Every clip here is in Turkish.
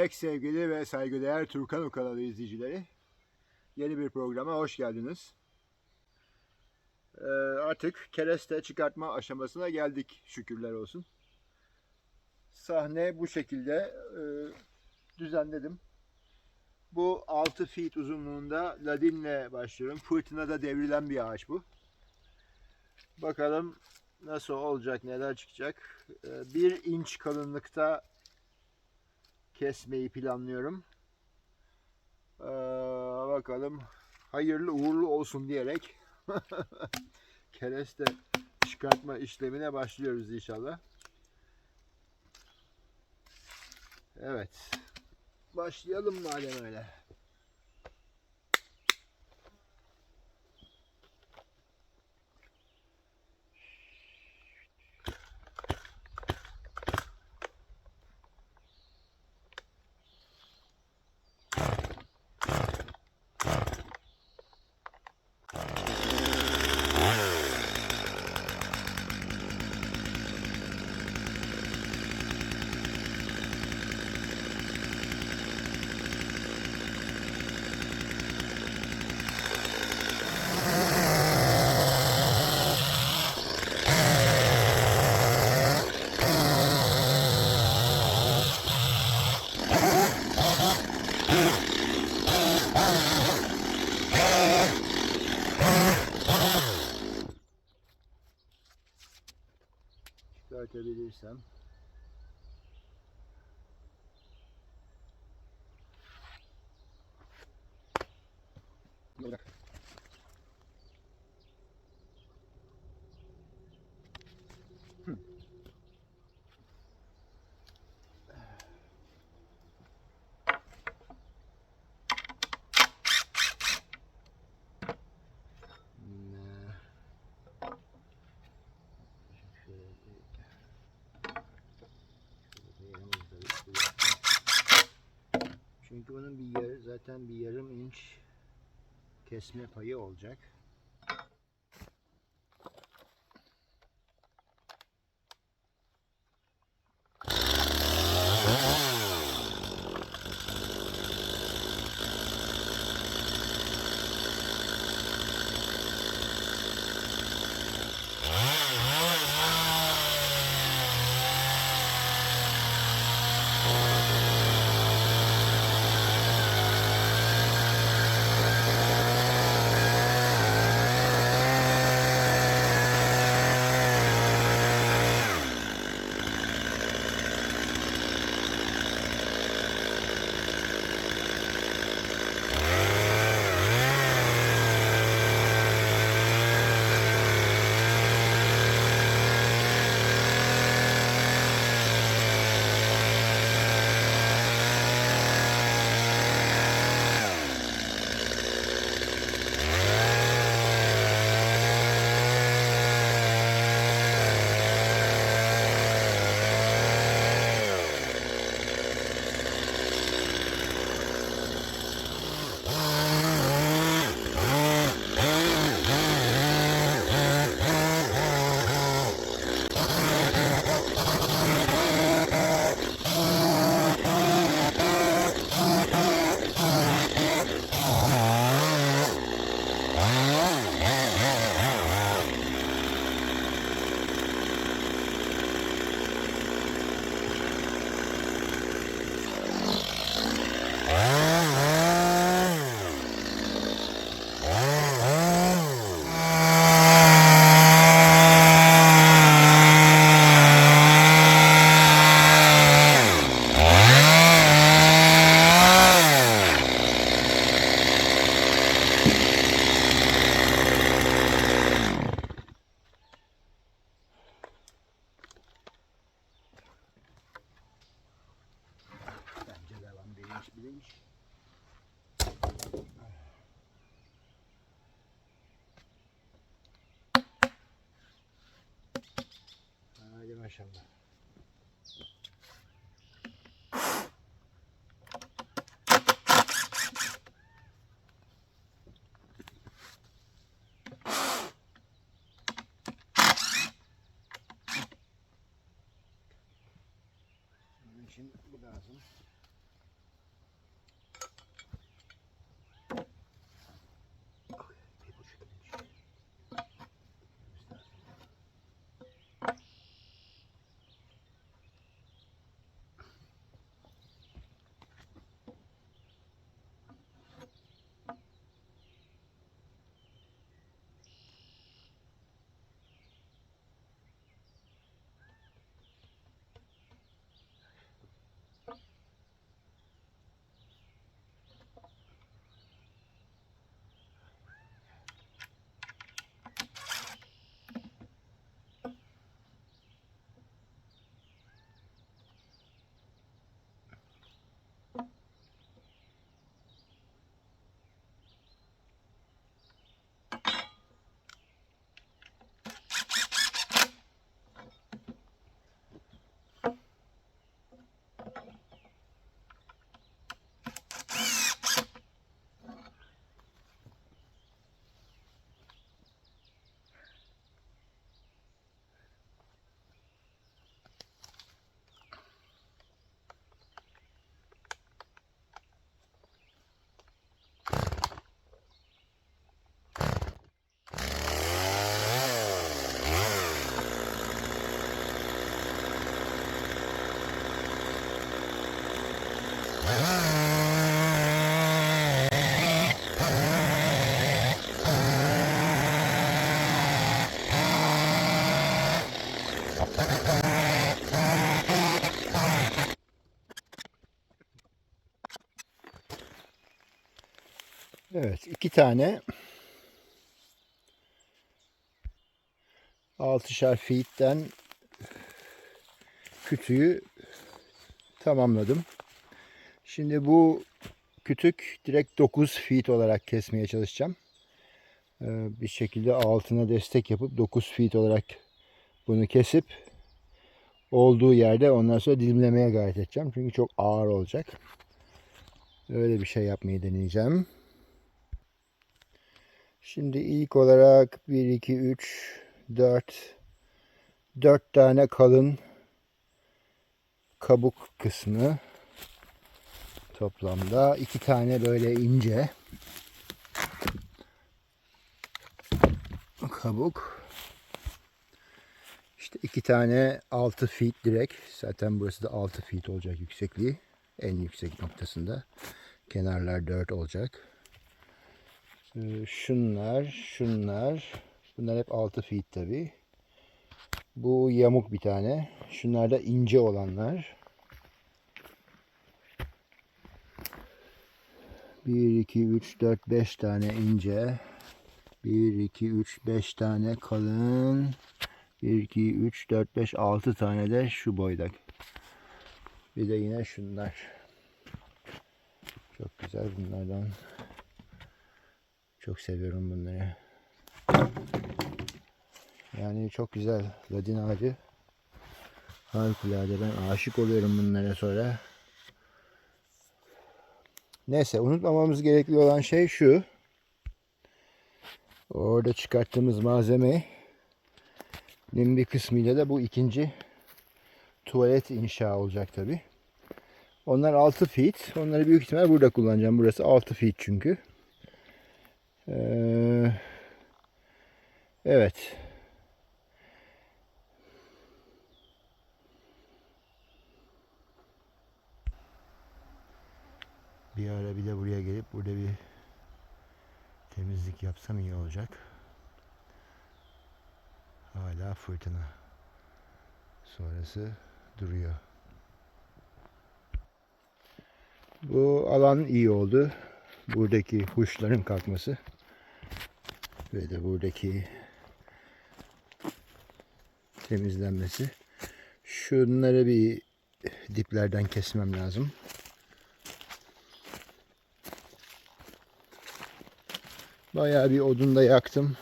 Pek sevgili ve saygıdeğer Turkanu kanalı izleyicileri. Yeni bir programa hoş geldiniz. Ee, artık kereste çıkartma aşamasına geldik şükürler olsun. Sahne bu şekilde e, düzenledim. Bu 6 feet uzunluğunda ladinle başlıyorum. Fırtınada devrilen bir ağaç bu. Bakalım nasıl olacak, neler çıkacak. Ee, bir inç kalınlıkta kesmeyi planlıyorum. Ee, bakalım hayırlı uğurlu olsun diyerek kereste çıkartma işlemine başlıyoruz inşallah. Evet. Başlayalım madem öyle. them Çünkü bunun bir yer, zaten bir yarım inç kesme payı olacak. Maşallah. Bunun için bu lazım. Evet iki tane 6'şar feet'ten kütüğü tamamladım. Şimdi bu kütük direkt 9 feet olarak kesmeye çalışacağım. Ee, bir şekilde altına destek yapıp 9 feet olarak bunu kesip olduğu yerde ondan sonra dilimlemeye gayret edeceğim. Çünkü çok ağır olacak. Öyle bir şey yapmayı deneyeceğim. Şimdi ilk olarak 1, 2, 3, 4 4 tane kalın kabuk kısmı toplamda. İki tane böyle ince kabuk. İşte iki tane 6 feet direkt. Zaten burası da 6 feet olacak yüksekliği. En yüksek noktasında. Kenarlar 4 olacak şunlar şunlar bunlar hep 6 feet tabi bu yamuk bir tane şunlar da ince olanlar 1, 2, 3, 4, 5 tane ince. 1, 2, 3, 5 tane kalın. 1, 2, 3, 4, 5, 6 tane de şu boyda. Bir de yine şunlar. Çok güzel bunlardan. Çok seviyorum bunları. Yani çok güzel ladin ağacı. Harikulade ben aşık oluyorum bunlara sonra. Neyse unutmamamız gerekli olan şey şu. Orada çıkarttığımız malzeme bir kısmıyla da bu ikinci tuvalet inşa olacak tabi. Onlar 6 feet. Onları büyük ihtimal burada kullanacağım. Burası 6 feet çünkü. Ee, evet. Bir ara bir de buraya gelip burada bir temizlik yapsam iyi olacak. Hala fırtına sonrası duruyor. Bu alan iyi oldu. Buradaki kuşların kalkması ve de buradaki temizlenmesi. Şunları bir diplerden kesmem lazım. Bayağı bir odun da yaktım.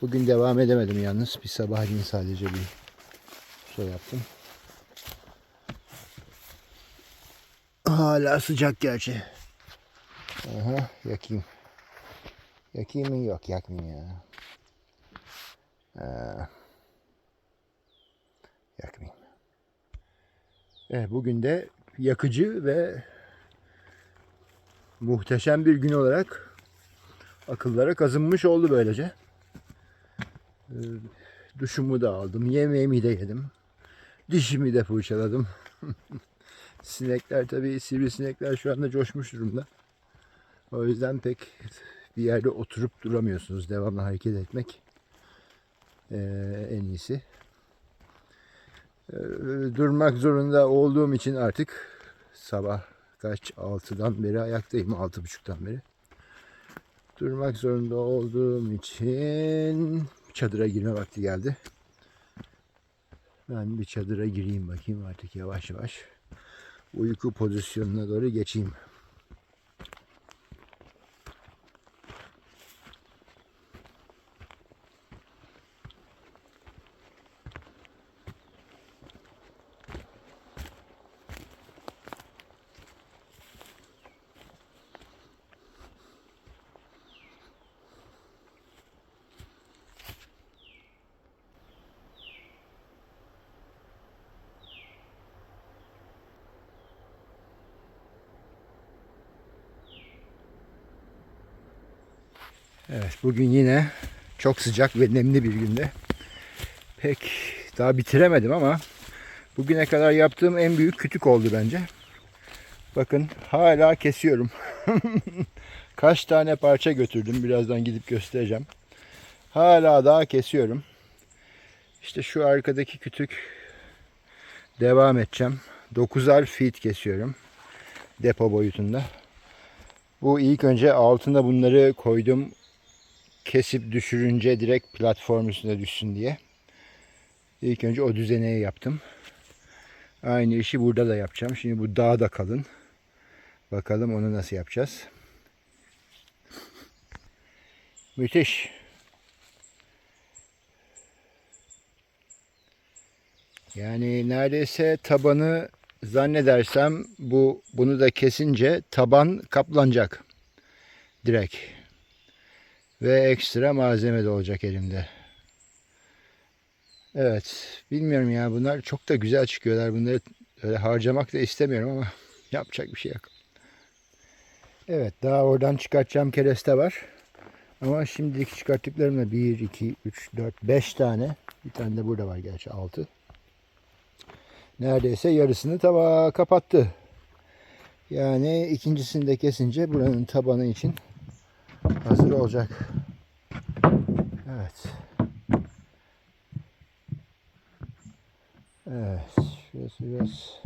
Bugün devam edemedim yalnız. Bir sabahleyin sadece bir şey yaptım. Hala sıcak gerçi. Aha yakayım. Yakayım mı? Yok yakmayayım ya. Ee, yakmayayım. Evet, bugün de yakıcı ve muhteşem bir gün olarak akıllara kazınmış oldu böylece. Ee, duşumu da aldım, yemeğimi de yedim. Dişimi de fırçaladım. Sinekler tabii sivrisinekler şu anda coşmuş durumda. O yüzden pek bir yerde oturup duramıyorsunuz. Devamlı hareket etmek ee, en iyisi. Ee, durmak zorunda olduğum için artık sabah kaç 6'dan beri ayaktayım. 6.30'dan beri. Durmak zorunda olduğum için çadıra girme vakti geldi. Ben bir çadıra gireyim bakayım artık yavaş yavaş. Uyku pozisyonuna doğru geçeyim. Evet bugün yine çok sıcak ve nemli bir günde. Pek daha bitiremedim ama bugüne kadar yaptığım en büyük kütük oldu bence. Bakın hala kesiyorum. Kaç tane parça götürdüm birazdan gidip göstereceğim. Hala daha kesiyorum. İşte şu arkadaki kütük devam edeceğim. 9'ar feet kesiyorum. Depo boyutunda. Bu ilk önce altına bunları koydum. Kesip düşürünce direkt platform üstüne düşsün diye. İlk önce o düzeneyi yaptım. Aynı işi burada da yapacağım. Şimdi bu daha da kalın. Bakalım onu nasıl yapacağız. Müthiş. Yani neredeyse tabanı zannedersem bu bunu da kesince taban kaplanacak. Direkt. Ve ekstra malzeme de olacak elimde. Evet. Bilmiyorum ya bunlar çok da güzel çıkıyorlar. Bunları öyle harcamak da istemiyorum ama yapacak bir şey yok. Evet daha oradan çıkartacağım kereste var. Ama şimdilik çıkarttıklarımla 1, 2, 3, 4, 5 tane. Bir tane de burada var gerçi 6. Neredeyse yarısını tava kapattı. Yani ikincisini de kesince buranın tabanı için hazır olacak. Evet. Evet. Şurası biraz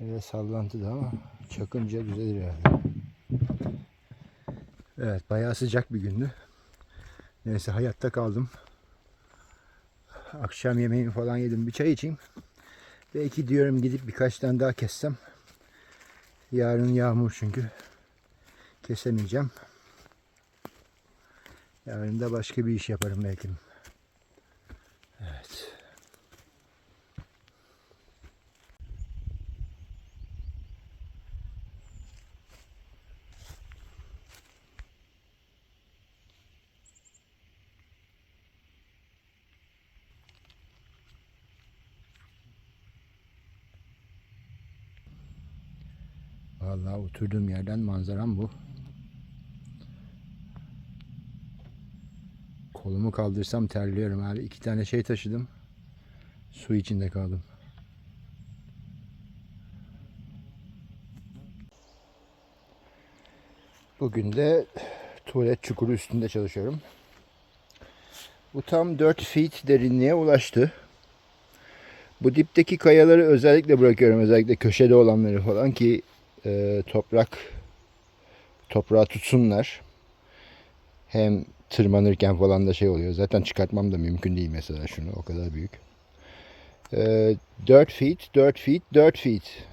biraz sallantıda ama çakınca düzelir herhalde. Evet bayağı sıcak bir gündü. Neyse hayatta kaldım. Akşam yemeğimi falan yedim. Bir çay içeyim. Belki diyorum gidip birkaç tane daha kessem. Yarın yağmur çünkü. Kesemeyeceğim. Yarın da başka bir iş yaparım belki. Evet. Vallahi oturduğum yerden manzaram bu. Kolumu kaldırsam terliyorum abi. İki tane şey taşıdım. Su içinde kaldım. Bugün de tuvalet çukuru üstünde çalışıyorum. Bu tam 4 feet derinliğe ulaştı. Bu dipteki kayaları özellikle bırakıyorum. Özellikle köşede olanları falan ki e, toprak toprağa tutsunlar. Hem tırmanırken falan da şey oluyor. Zaten çıkartmam da mümkün değil mesela şunu. O kadar büyük. E, 4 feet, 4 feet, 4 feet.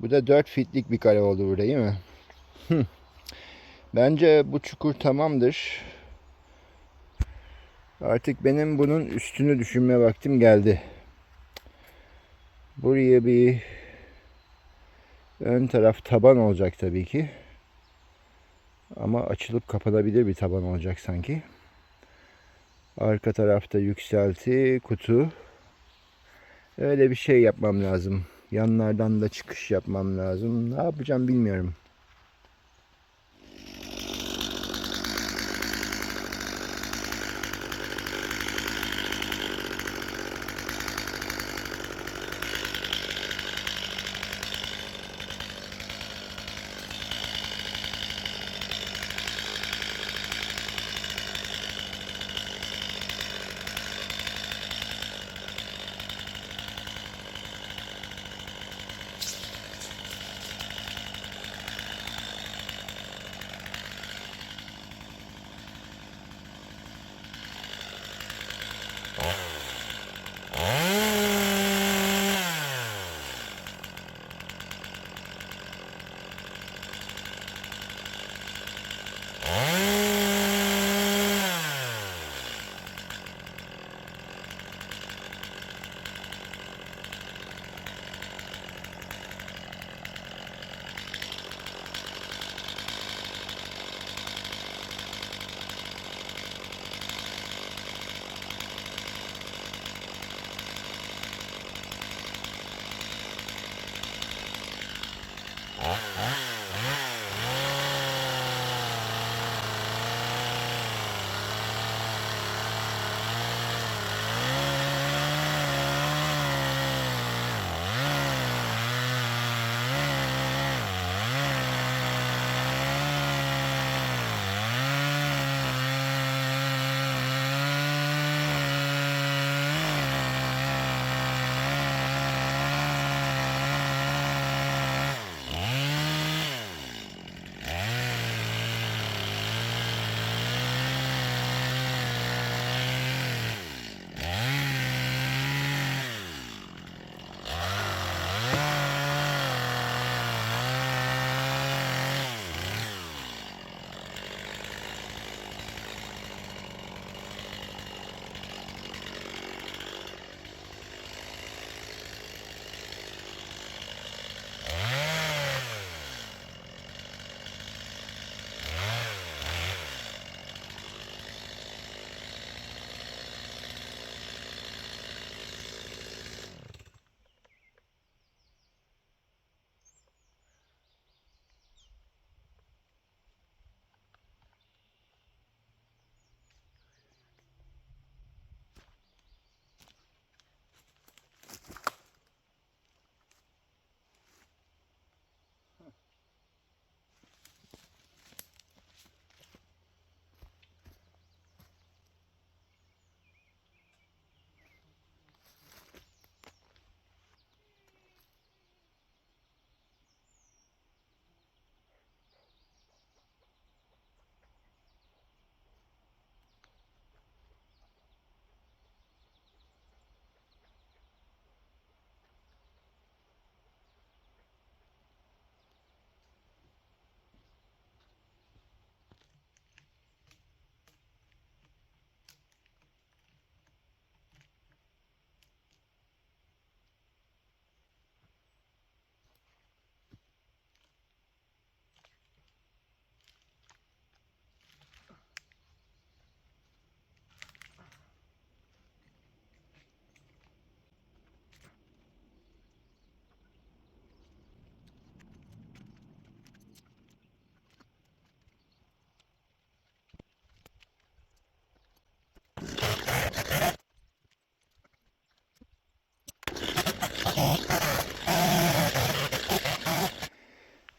Bu da 4 feetlik bir kare oldu burada değil mi? Bence bu çukur tamamdır. Artık benim bunun üstünü düşünme vaktim geldi. Buraya bir ön taraf taban olacak tabii ki. Ama açılıp kapanabilir bir taban olacak sanki. Arka tarafta yükselti, kutu. Öyle bir şey yapmam lazım. Yanlardan da çıkış yapmam lazım. Ne yapacağım bilmiyorum.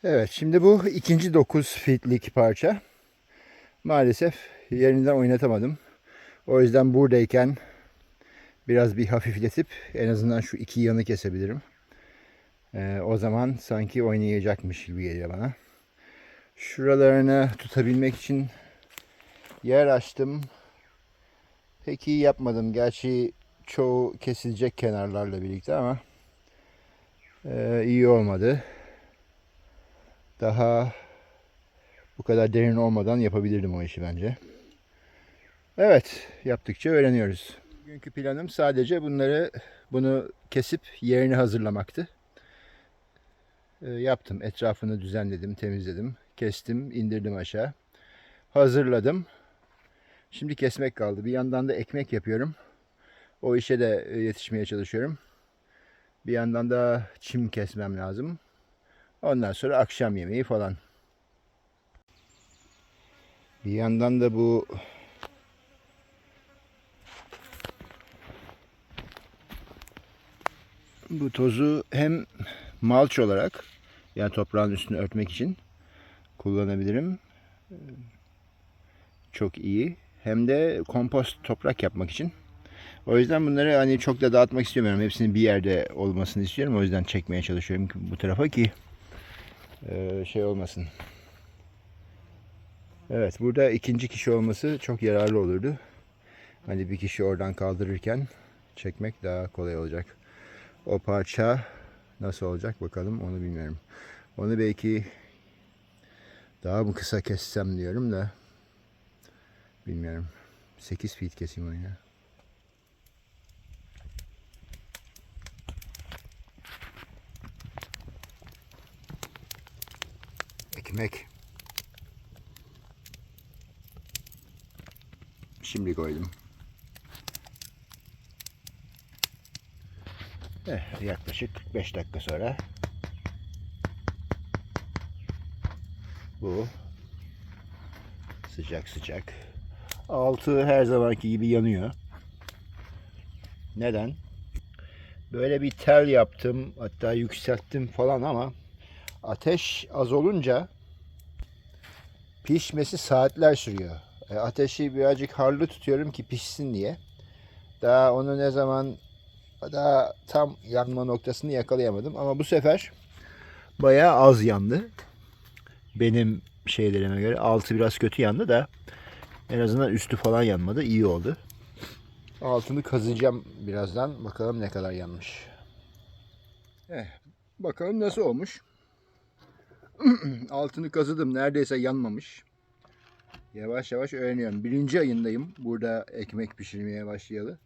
Evet şimdi bu ikinci 9 fitlik parça. Maalesef yerinden oynatamadım. O yüzden buradayken biraz bir hafifletip en azından şu iki yanı kesebilirim. Ee, o zaman sanki oynayacakmış gibi geliyor bana. Şuralarını tutabilmek için yer açtım. Pek iyi yapmadım. Gerçi çoğu kesilecek kenarlarla birlikte ama e, iyi olmadı. Daha bu kadar derin olmadan yapabilirdim o işi bence. Evet, yaptıkça öğreniyoruz. Bugünkü planım sadece bunları bunu kesip yerini hazırlamaktı. E, yaptım. Etrafını düzenledim, temizledim. Kestim, indirdim aşağı. Hazırladım. Şimdi kesmek kaldı. Bir yandan da ekmek yapıyorum. O işe de yetişmeye çalışıyorum. Bir yandan da çim kesmem lazım. Ondan sonra akşam yemeği falan. Bir yandan da bu bu tozu hem malç olarak yani toprağın üstünü örtmek için kullanabilirim. Çok iyi. Hem de kompost toprak yapmak için. O yüzden bunları hani çok da dağıtmak istemiyorum. Hepsinin bir yerde olmasını istiyorum. O yüzden çekmeye çalışıyorum bu tarafa ki e, şey olmasın. Evet burada ikinci kişi olması çok yararlı olurdu. Hani bir kişi oradan kaldırırken çekmek daha kolay olacak. O parça nasıl olacak bakalım onu bilmiyorum. Onu belki daha mı kısa kessem diyorum da bilmiyorum. 8 feet keseyim onu ya. Ekmek. Şimdi koydum. Eh, yaklaşık 45 dakika sonra bu sıcak sıcak altı her zamanki gibi yanıyor. Neden? Böyle bir tel yaptım hatta yükselttim falan ama ateş az olunca pişmesi saatler sürüyor. E, ateşi birazcık harlı tutuyorum ki pişsin diye. Daha onu ne zaman daha tam yanma noktasını yakalayamadım ama bu sefer bayağı az yandı. Benim şeylerime göre altı biraz kötü yandı da en azından üstü falan yanmadı. iyi oldu. Altını kazıyacağım birazdan. Bakalım ne kadar yanmış. Eh, bakalım nasıl olmuş. Altını kazıdım. Neredeyse yanmamış. Yavaş yavaş öğreniyorum. Birinci ayındayım. Burada ekmek pişirmeye başlayalı.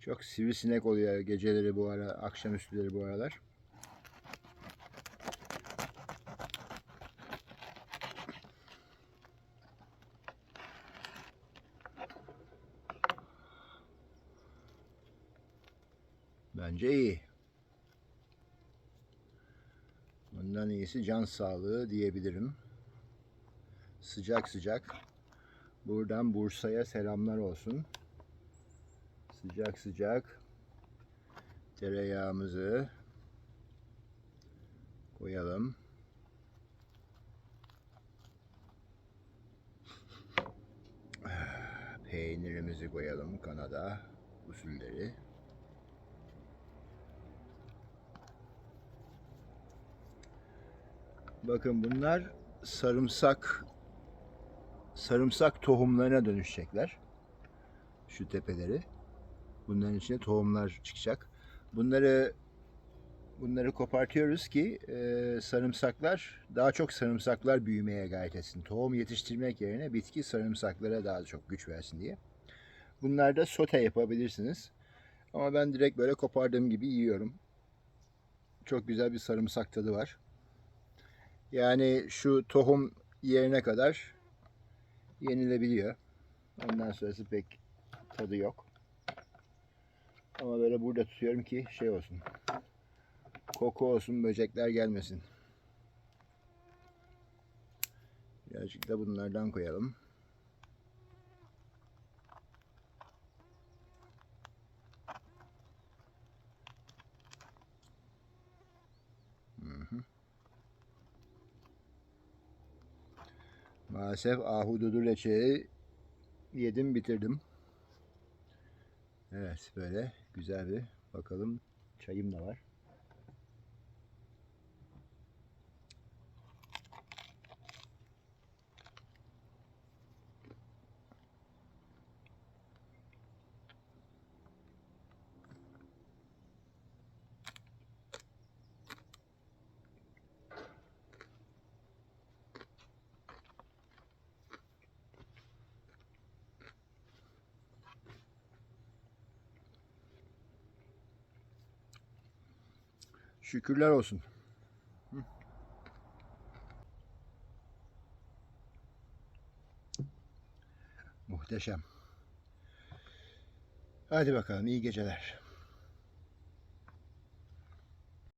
Çok sivrisinek oluyor geceleri bu ara, akşamüstüleri bu aralar. Bence iyi. Bundan iyisi can sağlığı diyebilirim. Sıcak sıcak. Buradan Bursa'ya selamlar olsun. Sıcak sıcak tereyağımızı koyalım. Peynirimizi koyalım Kanada usulleri. Bakın bunlar sarımsak sarımsak tohumlarına dönüşecekler. Şu tepeleri. Bunların içine tohumlar çıkacak. Bunları bunları kopartıyoruz ki e, sarımsaklar daha çok sarımsaklar büyümeye gayret etsin. Tohum yetiştirmek yerine bitki sarımsaklara daha çok güç versin diye. Bunlar da sote yapabilirsiniz. Ama ben direkt böyle kopardığım gibi yiyorum. Çok güzel bir sarımsak tadı var. Yani şu tohum yerine kadar yenilebiliyor. Ondan sonrası pek tadı yok. Ama böyle burada tutuyorum ki şey olsun. Koku olsun, böcekler gelmesin. Birazcık da bunlardan koyalım. Maalesef ahududu reçeli yedim bitirdim. Evet böyle güzel bir bakalım çayım da var. Şükürler olsun. Hı. Muhteşem. Hadi bakalım iyi geceler.